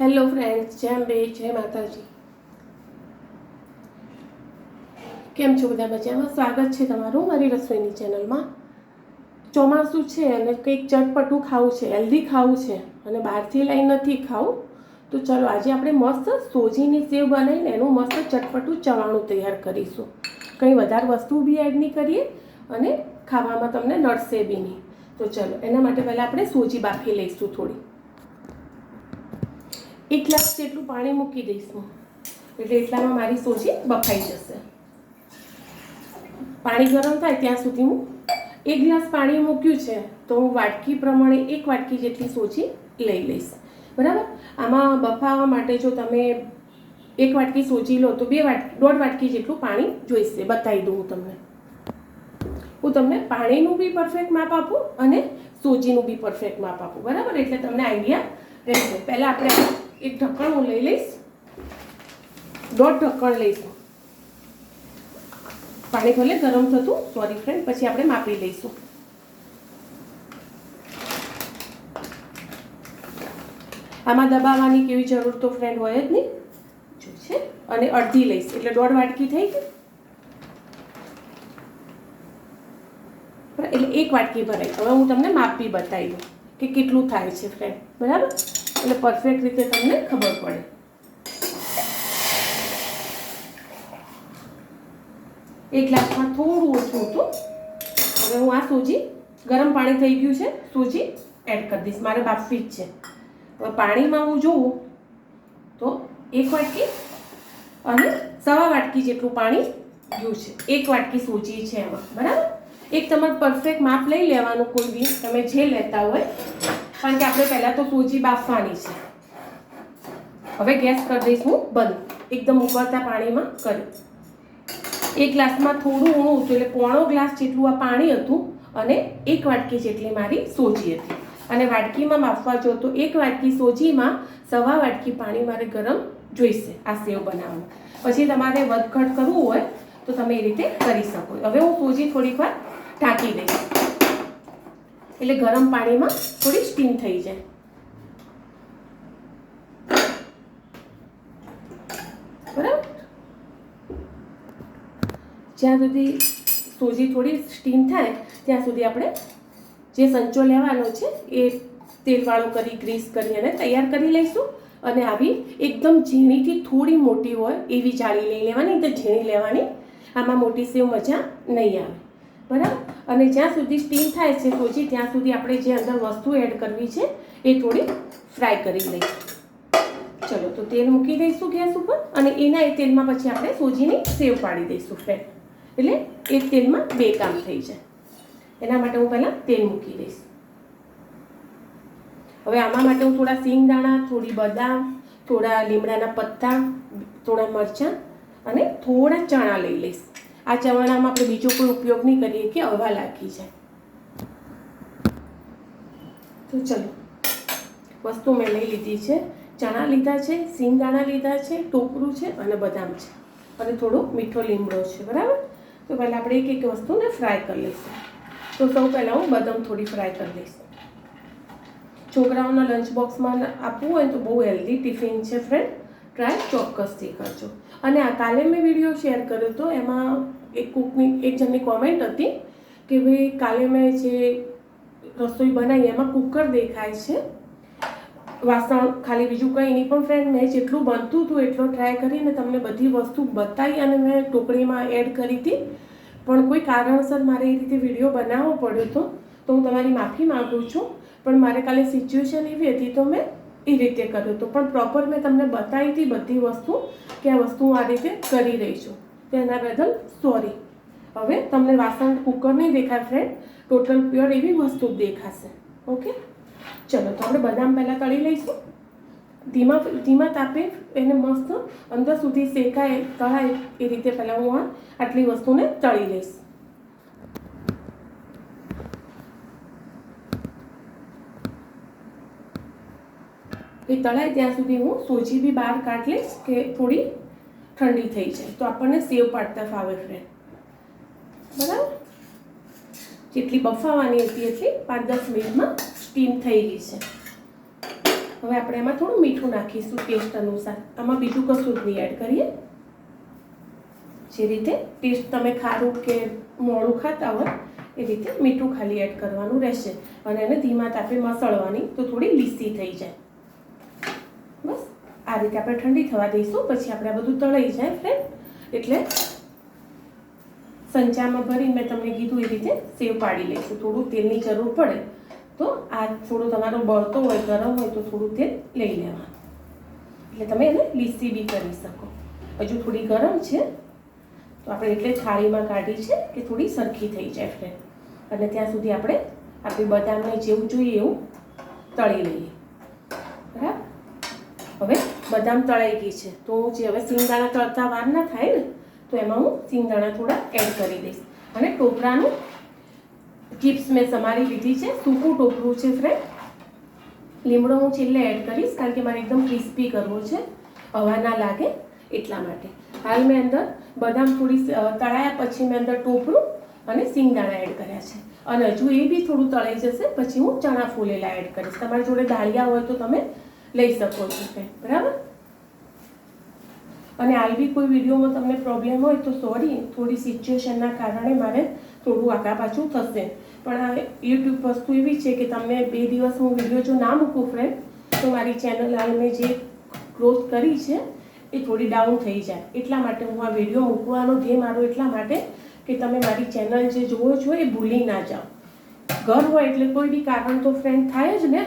Hello friends જેમ બે જય માતાજી. કેમ છો બધા મજામાં? સ્વાગત છે તમારું મારી રસોઈની ચેનલમાં. ચોમાસું છે અને કંઈક ચટપટું ખાવું છે, હેલ્ધી ખાવું છે અને બહારથી લઈ નથી ખાવું. તો ચલો આજે આપણે મસ્ત સોજીની સેવ બનાવીને એનું મસ્ત ચટપટું ચવાણું તૈયાર કરીશું. કંઈ વધારે વસ્તુ બી એડ નહીં કરીએ અને ખાવામાં તમને નડશે બી નહીં. તો ચલો, એના માટે પહેલાં આપણે સોજી બાફી લઈશું થોડી. એક ગ્લાસ જેટલું પાણી મૂકી દઈશું એટલે એટલામાં મારી સોજી બફાઈ જશે. પાણી ગરમ થાય ત્યાં સુધી હું એક ગ્લાસ પાણી મૂક્યું છે તો હું વાટકી પ્રમાણે એક વાટકી જેટલી સોજી લઈ લઈશ. બરાબર? આમાં બફાવવા માટે જો તમે એક વાટકી સોજી લો તો બે વાટકી દોઢ વાટકી જેટલું પાણી જોઈશે. બતાવી દઉં હું તમને. હું તમને પાણીનું બી પરફેક્ટ માપ આપું અને સોજીનું બી પરફેક્ટ માપ આપું. બરાબર? એટલે તમને આઈડિયા રહેશે. પહેલાં આપણે એક ઢક્કણ હું લઈ લઈશ. દોઢ ઢક્કણ લઈશું. પાણી ભલે ગરમ થતું સોરી ફ્રેન્ડ પછી આપણે માપી લઈશું. આમાં દબાવવાની કેવી જરૂર તો ફ્રેન્ડ હોય જ નહીં. છે. અને અડધી લઈશ. એટલે દોઢ વાટકી થઈ ગઈ. એટલે એક વાટકી ભરાઈ હવે હું તમને માપી બતાવી દઉં કે કેટલું થાય છે ફ્રેન્ડ બરાબર? એટલે પરફેક્ટ રીતે તમને ખબર પડે. એક ગ્લાસમાં થોડું ઓછું હતું. હવે હું આ સૂજી, ગરમ પાણી થઈ ગયું છે, સૂજી એડ કરી દઈશ. મારે બાફવી જ છે. હવે પાણીમાં હું જોઉં તો એક વાટકી અને સવા વાટકી જેટલું પાણી ગયું છે. એક વાટકી સૂજી છે એમાં. બરાબર? એક તમારે પરફેક્ટ માપ લઈ લેવાનું કોઈ બી. તમે જે લેતા હોય કારણ કે આપણે પહેલાં તો સૂજી બાફવાની છે. હવે ગેસ કરી દઈશ હું બંધ. એકદમ ઉકળતા પાણીમાં કરી. એક ગ્લાસમાં થોડું ઊણું હતું, એટલે પોણો ગ્લાસ જેટલું આ પાણી હતું અને એક વાટકી જેટલી મારી સોજી હતી. અને વાટકીમાં માપવા જો તો એક વાટકી સોજીમાં સવા વાટકી પાણી મારે ગરમ જોઈશે આ સેવ બનાવવા પછી તમારે વધઘટ કરવું હોય તો તમે એ રીતે કરી શકો. હવે હું સોજી થોડીક વાર ઢાંકી દઈશ. એટલે ગરમ પાણીમાં થોડી સ્ટીમ થઈ જાય. બરાબર? જ્યાં સુધી સોજી થોડી સ્ટીમ થાય, ત્યાં સુધી આપણે જે સંચો લેવાનો છે, એ તેલવાળો કરી ગ્રીસ કરી અને તૈયાર કરી લઈશું. અને આવી એકદમ ઝીણીથી થોડી મોટી હોય એવી જાળી લઈ લેવાની, તો ઝીણી લેવાની, આમાં મોટી સેવ મજા નહીં આવે. બરાબર? અને જ્યાં સુધી સ્ટીમ થાય છે સોજી, ત્યાં સુધી આપણે જે અંદર વસ્તુ એડ કરવી છે, એ થોડી ફ્રાય કરી લઈશું. ચલો, તો તેલ મૂકી દઈશું ગેસ ઉપર અને એના એ તેલમાં પછી આપણે સોજીની સેવ પાડી દઈશું ફ્રેન્ડ એટલે એ તેલમાં બે કામ થઈ જાય. એના માટે હું પહેલાં તેલ મૂકી દઈશ. હવે આમાં માટે હું થોડા સિંગદાણા, થોડી બદામ, થોડા લીમડાના પત્તા, થોડા મરચાં અને થોડા ચણા લઈ લઈશ. આ ચવાણામાં આપણે બીજો કોઈ ઉપયોગ નહીં કરીએ કે હવા લાગી જાય. તો ચલો, વસ્તુ મેં લઈ લીધી છે. ચણા લીધા છે, સિંગદાણા લીધા છે, ટોપરું છે અને બદામ છે. અને થોડો મીઠો લીમડો છે, બરાબર? તો પહેલાં આપણે એક એક વસ્તુને ફ્રાય કરી લઈશું. તો સૌ પહેલાં હું બદામ થોડી ફ્રાય કરી લઈશ. છોકરાઓના લંચ બોક્સમાં આપવું હોય તો બહુ હેલ્ધી ટિફિન છે ફ્રેન્ડ ટ્રાય ચોક્કસથી કરજો. અને આ કાલે મેં વીડિયો શેર કર્યો હતો એમાં એક કૂકની, એક જણની કોમેન્ટ હતી કે ભાઈ કાલે મેં જે રસોઈ બનાવી એમાં કુકર દેખાય છે. વાસણ ખાલી બીજું કંઈ નહીં, પણ ફ્રેન્ડ મેં જેટલું બનતું હતું એટલો ટ્રાય કરીને તમને બધી વસ્તુ બતાવી અને મેં ટોકરીમાં એડ કરી હતી. પણ કોઈ કારણસર મારે એ રીતે વીડિયો બનાવવો પડ્યો હતો, તો હું તમારી માફી માગું છું. પણ મારે કાલે સિચ્યુએશન એવી હતી તો મેં એ રીતે કર્યું હતું. પણ પ્રોપર મેં તમને બતાવી હતી બધી વસ્તુ કે આ વસ્તુ હું આ રીતે કરી રહી છું. તેના બદલ સોરી હવે તમને વાસણ કુકર નહીં દેખાય ફ્રેન્ડ ટોટલ પ્યોર એવી વસ્તુ દેખાશે. ઓકે ચલો, તો આપણે બદામ પહેલાં તળી લઈશું. ધીમા ધીમા તાપે એને મસ્ત અંદર સુધી શેકાય તળાય એ રીતે પહેલાં હું આ આટલી વસ્તુને તળી લઈશ. એ તળાય ત્યાં સુધી હું સોજી બી બહાર કાઢી લઈશ કે થોડી ઠંડી થઈ જાય. તો આપણને સેવ પાડતા ફાવે ફ્રેન્ડ. બરાબર? જેટલી બફાવાની હતી એટલી પાંચ દસ મિનિટમાં સ્ટીમ થઈ ગઈ છે. હવે આપણે એમાં થોડું મીઠું નાખીશું ટેસ્ટ અનુસાર. આમાં બીજું કશું જ નહીં એડ કરીએ. જે રીતે ટેસ્ટ તમે ખારું કે મોડું ખાતા હોય, એ રીતે મીઠું ખાલી એડ કરવાનું રહેશે. અને એને ધીમા તાપે મસળવાની તો થોડી લીસી થઈ જાય. આ રીતે આપણે ઠંડી થવા દઈશું. પછી આપણે આ બધું તળાઈ જાય ફ્રેન્ડ એટલે સંચામાં ભરીને મેં તમને કીધું એ રીતે સેવ પાડી લઈશું. થોડું તેલની જરૂર પડે. તો આ થોડું તમારો બળતો હોય, ગરમ હોય, તો થોડું તેલ લઈ લેવાનું. એટલે તમે એને લીસી બી કરી શકો. હજુ થોડી ગરમ છે. તો આપણે એટલે થાળીમાં કાઢી છે કે થોડી સરખી થઈ જાય ફ્રેન્ડ અને ત્યાં સુધી આપણે આપણી બદામને જેવું જોઈએ એવું તળી લઈએ. બરાબર? હવે બદામ તળાઈ ગઈ છે. તો જે હવે સિંગદાણા તળતા વાર ના થાય ને, તો એમાં હું સિંગદાણા થોડા એડ કરી દઈશ. અને ટોપરાનું ચિપ્સ મેં સમારી લીધી છે. સૂકું ટોપરું છે ફ્રેન્ડ લીમડો હું છેલ્લે એડ કરીશ, કારણ કે મારે એકદમ ક્રિસ્પી કરવો છે. હવા ના લાગે એટલા માટે. હાલ મેં અંદર બદામ થોડી તળાયા પછી મેં અંદર ટોપરું અને સિંગદાણા એડ કર્યા છે. અને હજુ એ બી થોડું તળાઈ જશે, પછી હું ચણા ફૂલેલા એડ કરીશ. તમારી જોડે દાળિયા હોય તો તમે લઈ શકો છો ફ્રેન્ડ બરાબર? અને આવી કોઈ વિડીયોમાં તમને પ્રોબ્લેમ હોય તો સોરી થોડી સિચ્યુએશનના કારણે મારે થોડું આગા પાછું થશે. પણ આ યુટ્યુબ વસ્તુ એવી છે કે તમે બે દિવસ હું વીડિયો જો ના મૂકું ફ્રેન્ડ તો મારી ચેનલ હાલ મેં જે ગ્રોથ કરી છે, એ થોડી ડાઉન થઈ જાય. એટલા માટે હું આ વીડિયો મૂકવાનો ધ્યેય મારો એટલા માટે કે તમે મારી ચેનલ જે જોવો છો એ ભૂલી ના જાઓ. ઘર હોય એટલે કોઈ બી કારણ તો ફ્રેન્ડ થાય જ ને?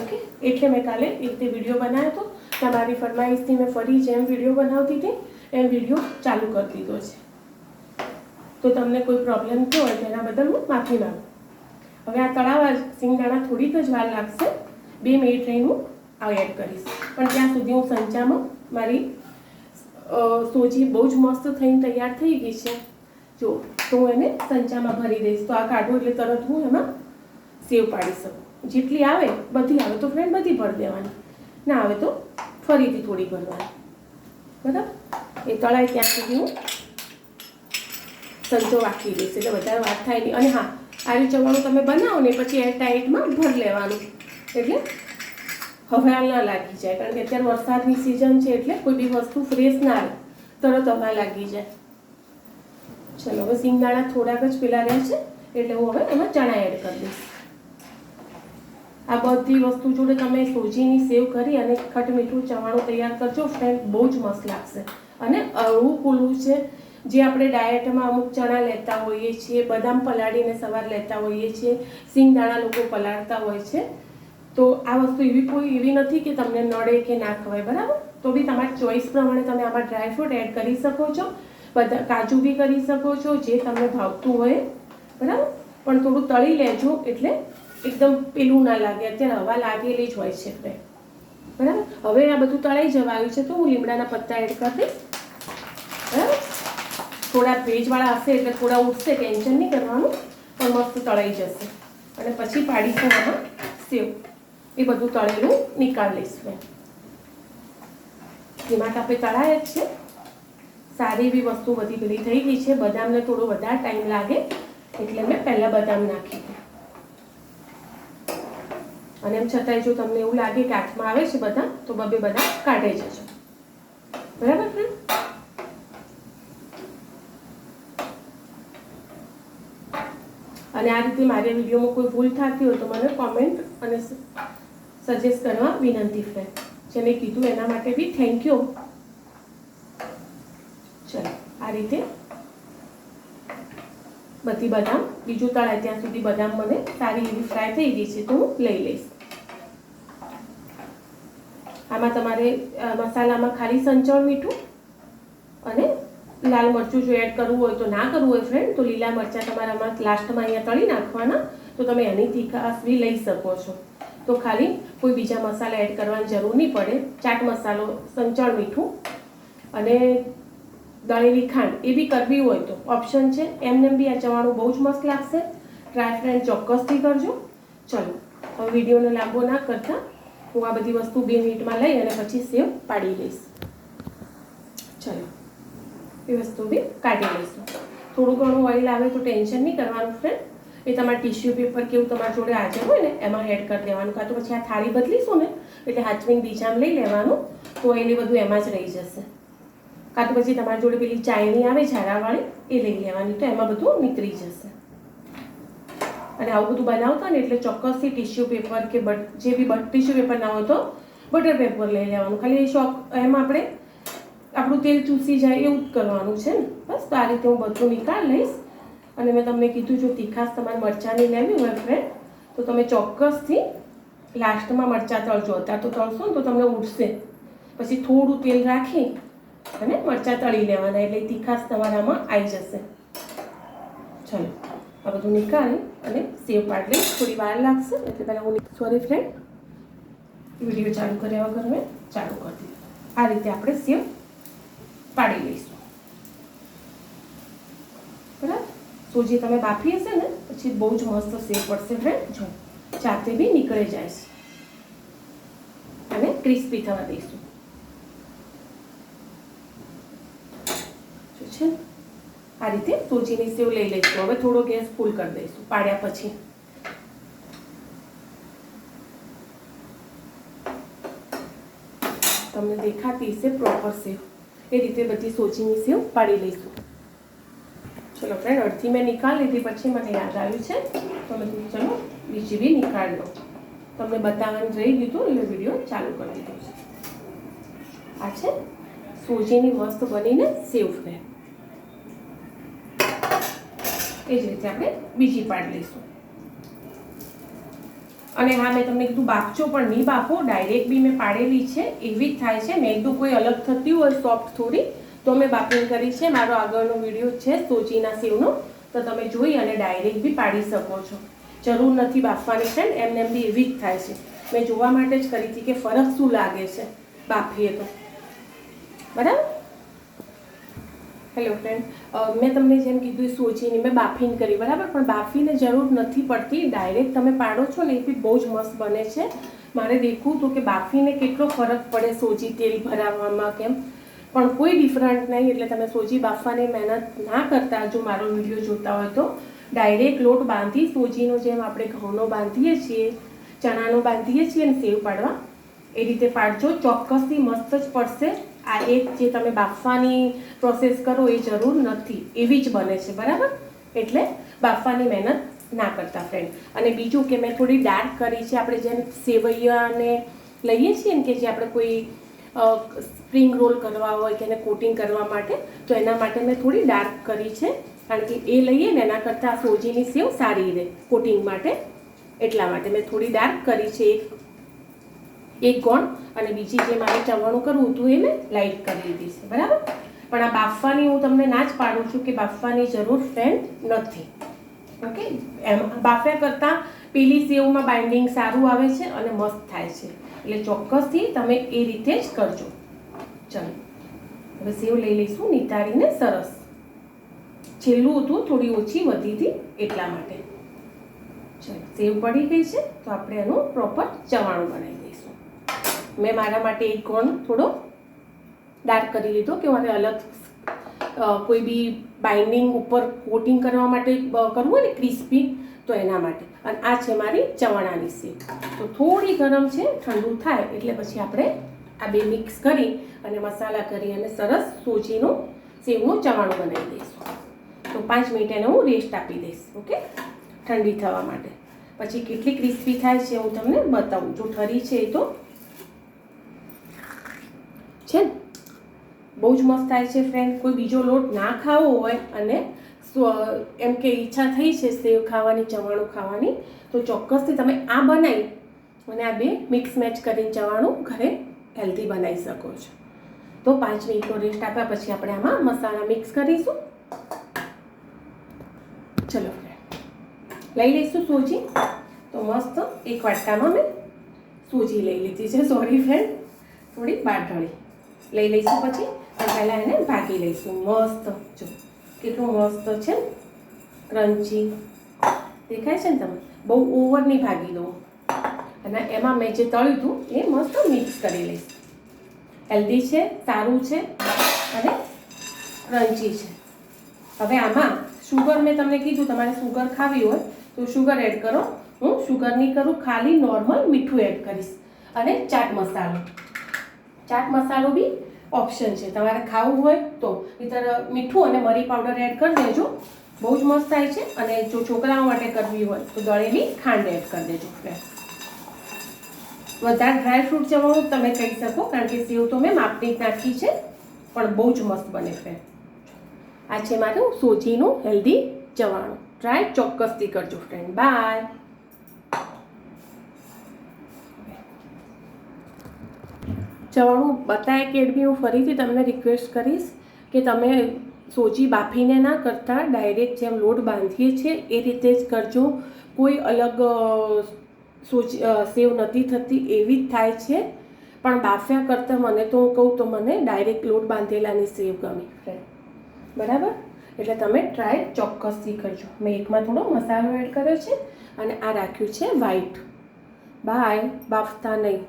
ઓકે એટલે મેં કાલે એ રીતે વીડિયો બનાવ્યો હતો તમારી ફરમાઈશથી મેં ફરી જેમ વીડિયો બનાવતી હતી, એમ વીડિયો ચાલુ કરી દીધો છે. તો તમને કોઈ પ્રોબ્લેમ થયો હોય તેના બદલ હું માફી માંગુ. હવે આ તળાવ સિંગદાણા થોડીક જ વાર લાગશે, બે મિનિટ રહીને હું આ એડ કરીશ. પણ ત્યાં સુધી હું સંચામાં મારી સોજી બહુ જ મસ્ત થઈને તૈયાર થઈ ગઈ છે. જો, તો હું એને સંચામાં ભરી દઈશ. તો આ કાઢું એટલે તરત હું એમાં સેવ પાડી શકું. જેટલી આવે, બધી આવે તો ફ્રેન્ડ બધી ભરી દેવાની. ના આવે તો ફરીથી થોડી ભરવાની. બરાબર? એ તળાય ત્યાં સુધી હું સંતો વાકી દઈશ એટલે વધારે વાત થાય નહીં. અને હા આ રીતે ચવાણું તમે બનાવો ને પછી એર ટાઈટમાં ભરી લેવાનું. એટલે હવાલ ના લાગી જાય, કારણ કે અત્યારે વરસાદની સિઝન છે એટલે કોઈ બી વસ્તુ ફ્રેશ ના આવે. તરત હવા લાગી જાય. ચલો, હવે સિંગદાણા થોડાક જ પેલા રહે છે, એટલે હું હવે એમાં ચણા એડ કરી દઈશ. આ બધી વસ્તુ જોડે તમે સોજીની સેવ કરી અને ખટ મીઠું ચવાણું તૈયાર કરજો. ફ્રેન્ડ બહુ જ મસ્ત લાગશે. અને અળવું કુલું છે, જે આપણે ડાયટમાં અમુક ચણા લેતા હોઈએ છીએ, બદામ પલાળીને સવાર લેતા હોઈએ છીએ, સિંગદાણા લોકો પલાળતા હોય છે. તો આ વસ્તુ એવી કોઈ એવી નથી કે તમને નડે કે ના ખવાય, બરાબર? તો બી તમારી ચોઈસ પ્રમાણે તમે આમાં ડ્રાયફ્રૂટ એડ કરી શકો છો, બધા કાજુ બી કરી શકો છો, જે તમને ભાવતું હોય, બરાબર? પણ થોડું તળી લેજો એટલે એકદમ પેલું ના લાગે, અત્યારે હવા લાગેલી જ હોય છે આપણે બરાબર? હવે આ બધું તળાઈ જવા આવ્યું છે તો હું લીમડાના પત્તા એડ કરી દઈશ. બરાબર? થોડા ભેજવાળા હશે એટલે થોડા ઉઠશે ટેન્શન નહીં કરવાનું, પણ મસ્ત તળાઈ જશે. અને પછી પાડીશું આમાં સેવ. એ બધું તળેલું નીકાળી મેં. ધીમા આપણે તળાય જ છે. સારી એવી વસ્તુ બધી પેલી થઈ ગઈ છે. બદામને થોડો વધારે ટાઈમ લાગે, એટલે મેં પહેલાં બદામ નાખી. અને એમ છતાંય જો તમને એવું લાગે કે હાથમાં આવે છે બધા, તો બબે બધા કાઢે જજો બરાબર ફ્રેન્ડ અને આ રીતે મારી વિડીયોમાં કોઈ ભૂલ થતી હોય તો મને કોમેન્ટ અને સજેસ્ટ કરવા વિનંતી ફ્રેન્ડ જે મેં કીધું એના માટે બી થેન્ક યુ ચલો, આ રીતે બધી બદામ, બીજું તળાય ત્યાં સુધી બદામ મને સારી એવી ફ્રાય થઈ ગઈ છે તો હું લઈ લઈશ. આમાં તમારે મસાલામાં ખાલી સંચળ મીઠું અને લાલ મરચું જો એડ કરવું હોય તો ના કરવું હોય ફ્રેન્ડ તો લીલા મરચાં તમારામાં લાસ્ટમાં અહીંયા તળી નાખવાના, તો તમે એની તીખાસ બી લઈ શકો છો. તો ખાલી કોઈ બીજા મસાલા એડ કરવાની જરૂર નહીં પડે. ચાટ મસાલો, સંચળ મીઠું અને દળેલી ખાંડ, એ બી કરવી હોય તો. ઓપ્શન છે એમને બી આ ચવાણું બહુ જ મસ્ત લાગશે. ટ્રાય ફ્રેન્ડ ચોક્કસથી કરજો. ચલો, હવે વિડીયોને લાંબો ના કરતા. હું આ બધી વસ્તુ બે મિનિટમાં લઈ અને પછી સેવ પાડી લઈશ. ચલો, એ વસ્તુ બી કાઢી લઈશું. થોડું ઘણું ઓઇલ આવે તો ટેન્શન નહીં કરવાનું ફ્રેન્ડ એ તમારે ટિશ્યુ પેપર કેવું તમારી જોડે હાજર હોય ને, એમાં એડ કરી દેવાનું. કાં તો પછી આ થાળી બદલીશું ને, એટલે હાચવીને બીજામાં લઈ લેવાનું, તો એને બધું એમાં જ રહી જશે. કાં તો પછી તમારી જોડે પેલી ચાયની આવે ઝારાવાળી, એ લઈ લેવાની, તો એમાં બધું નીકળી જશે. અને આવું બધું બનાવતા ને એટલે ચોક્કસથી ટિશ્યુ પેપર કે બટ જે બી બટ ટિશ્યુ પેપર ના હોય તો બટર પેપર લઈ લેવાનું. ખાલી એ શોખ, એમાં આપણે આપણું તેલ ચૂસી જાય એવું જ કરવાનું છે ને. બસ, તો આ રીતે હું બધું નિકાળ લઈશ. અને મેં તમને કીધું જો તીખાસ તમારે મરચાંની લેવી હોય ફ્રેન્ડ તો તમે ચોક્કસથી લાસ્ટમાં મરચાં તળજો. અત્યારે તો તળશો ને તો તમને ઉઠશે પછી થોડું તેલ રાખી અને મરચાં તળી લેવાના એટલે તીખાસ તમારામાં આવી જશે. ચલો. આ બધું નીકાળી અને સેવ લઈશ થોડી વાર લાગશે. એટલે પહેલાં હું સોરી ફ્રેન્ડ વીડિયો ચાલુ કર્યા વગર મેં ચાલુ કરી દીધું આ રીતે આપણે સેવ પાડી લઈશું. બરાબર? સોજી તમે બાફી હશે ને, પછી બહુ જ મસ્ત સેવ પડશે ફ્રેન્ડ જો, જાતે બી નીકળી જાય અને ક્રિસ્પી થવા દઈશું. જો છે? આ રીતે સોજીની સેવ લઈ લઈશું. હવે થોડો ગેસ ફૂલ કરી દઈશું, પાડ્યા પછી. તમને દેખાતી હશે પ્રોપર સેવ. એ રીતે બધી સોજીની સેવ પાડી લઈશું. ચલો ફ્રેન્ડ અડધી મેં નિકાલ લીધી, પછી મને યાદ આવ્યું છે. તો મેં કીધું, ચલો, બીજી બી નિકાળ લો તમને બતાવવાનું રહી ગયું એટલે વીડિયો ચાલુ કરી દીધો છે. આ છે સોજીની મસ્ત બનીને સેવ ફ્રેન્ડ એ જ રીતે આપણે બીજી પાડ લઈશું. અને હા, મેં તમને કીધું બાફજો, પણ નહીં બાફો. ડાયરેક્ટ બી મેં પાડેલી છે. એવી જ થાય છે. મેં કોઈ અલગ થતી હોય સોફ્ટ થોડી, તો મેં બાફિંગ કરી છે. મારો આગળનો વીડિયો છે સોચીના સેવનો. તો તમે જોઈ અને ડાયરેક્ટ બી પાડી શકો છો. જરૂર નથી બાફવાની ફ્રેન્ડ એમને એમ બી એવી જ થાય છે. મેં જોવા માટે જ કરી હતી કે ફરક શું લાગે છે બાફીએ તો. બરાબર? હેલો ફ્રેન્ડ મેં તમને જેમ કીધું એ સોચીની મેં બાફીને કરી, બરાબર? પણ બાફીને જરૂર નથી પડતી. ડાયરેક્ટ તમે પાડો છો ને એ બી બહુ જ મસ્ત બને છે. મારે દેખવું હતું કે બાફીને કેટલો ફરક પડે સોજી તેલ ભરાવવામાં કેમ? પણ કોઈ ડિફરન્ટ નહીં, એટલે તમે સોજી બાફવાની મહેનત ના કરતા જો મારો વીડિયો જોતા હોય તો. ડાયરેક્ટ લોટ બાંધી સોજીનો જેમ આપણે ઘઉંનો બાંધીએ છીએ, ચણાનો બાંધીએ છીએ અને સેવ પાડવા. એ રીતે પાડજો, ચોક્કસથી મસ્ત જ પડશે. આ એક જે તમે બાફવાની પ્રોસેસ કરો એ જરૂર નથી. એવી જ બને છે, બરાબર? એટલે બાફવાની મહેનત ના કરતા ફ્રેન્ડ અને બીજું કે મેં થોડી ડાર્ક કરી છે, આપણે જેમ સેવૈયાને લઈએ છીએ ને કે જે આપણે કોઈ સ્પ્રિંગ રોલ કરવા હોય કે એને કોટિંગ કરવા માટે, તો એના માટે મેં થોડી ડાર્ક કરી છે. કારણ કે એ લઈએ ને એના કરતાં સોજીની સેવ સારી રહે કોટિંગ માટે. એટલા માટે મેં થોડી ડાર્ક કરી છે, એક એક ગોણ અને બીજી જે મારે ચવાણું કરવું હતું એ મેં લાઇટ કરી દીધી છે, બરાબર? પણ આ બાફવાની હું તમને ના જ પાડું છું કે બાફવાની જરૂર ફ્રેન્ડ નથી. ઓકે એમ, બાફ્યા કરતાં પેલી સેવમાં બાઇન્ડિંગ સારું આવે છે અને મસ્ત થાય છે. એટલે ચોક્કસથી તમે એ રીતે જ કરજો. ચાલો. હવે સેવ લઈ લઈશું નિતારીને સરસ. છેલ્લું હતું, થોડી ઓછી વધી હતી એટલા માટે. ચાલો, સેવ પડી ગઈ છે, તો આપણે એનું પ્રોપર ચવાણું બનાવી દઈશું મેં મારા માટે એક કોણ થોડો ડાર્ક કરી લીધો કે મારે અલગ કોઈ બી બાઇન્ડિંગ ઉપર કોટિંગ કરવા માટે કરવું હોય ને ક્રિસ્પી તો એના માટે. અને આ છે મારી ચવાણાની સેવ તો થોડી ગરમ છે, ઠંડુ થાય એટલે પછી આપણે આ બે મિક્સ કરી અને મસાલા કરી અને સરસ સોજીનું સેવનું ચવાણું બનાવી દઈશું. તો પાંચ મિનિટ એને હું રેસ્ટ આપી દઈશ, ઓકે? ઠંડી થવા માટે. પછી કેટલી ક્રિસ્પી થાય છે હું તમને બતાવું. જો ઠરી છે એ તો છે ને? બહુ જ મસ્ત થાય છે ફ્રેન્ડ કોઈ બીજો લોટ ના ખાવો હોય અને એમ કે ઈચ્છા થઈ છે સેવ ખાવાની, ચવાણું ખાવાની, તો ચોક્કસથી તમે આ બનાવી અને આ બે મિક્સ મેચ કરીને ચવાણું ઘરે હેલ્ધી બનાવી શકો છો. તો પાંચ મિનિટનો રેસ્ટ આપ્યા, પછી આપણે આમાં મસાલા મિક્સ કરીશું. ચલો લઈ લઈશું સૂજી. તો મસ્ત એક વાટકામાં મેં સૂજી લઈ લીધી છે. સોરી ફ્રેન્ડ થોડી બાટળી લઈ લઈશું પછી પહેલાં એને ભાગી લઈશું. મસ્ત. જો, કેટલું મસ્ત છે. ક્રન્ચી. દેખાય છે ને તમે બહુ ઓવર નહીં ભાગી દઉં. અને એમાં મેં જે તળ્યું હતું, એ મસ્ત મિક્સ કરી લઈશ. હેલ્ધી છે, સારું છે અને ક્રન્ચી છે. હવે આમાં શુગર મેં તમને કીધું, તમારે શુગર ખાવી હોય તો શુગર એડ કરો. હું શુગર નહીં કરું, ખાલી નોર્મલ મીઠું એડ કરીશ. અને ચાટ મસાલો. ચાટ મસાલો બી ઓપ્શન છે. તમારે ખાવું હોય તો ઇધર મીઠું અને મરી પાવડર એડ કરી દેજો. બહુ જ મસ્ત થાય છે. અને જો છોકરાઓ માટે કરવી હોય તો દળેલી ખાંડ એડ કરી દેજો. વધારે ડ્રાય ફ્રૂટ જવાનું તમે કહી શકો, કારણ કે સેવ તો મેં માપની નાખી છે, પણ બહુ જ મસ્ત બને ફ્રેન્ડ આ છે મારું સોજીનું હેલ્ધી ચવાણું ટ્રાય ચોક્કસથી કરજો ફ્રેન્ડ બાય ચવાણું બતાય એકેડમી હું ફરીથી તમને રિક્વેસ્ટ કરીશ કે તમે સોજી બાફીને ના કરતા ડાયરેક્ટ જેમ લોટ બાંધીએ છીએ એ રીતે જ કરજો. કોઈ અલગ સોજી સેવ નથી થતી, એવી જ થાય છે. પણ બાફ્યા કરતાં મને તો હું કહું તો મને ડાયરેક્ટ લોટ બાંધેલાની સેવ ગમી. બરાબર? એટલે તમે ટ્રાય ચોક્કસથી કરજો. મેં એકમાં થોડો મસાલો એડ કર્યો છે અને આ રાખ્યું છે વ્હાઈટ બાય બાફતા નહીં.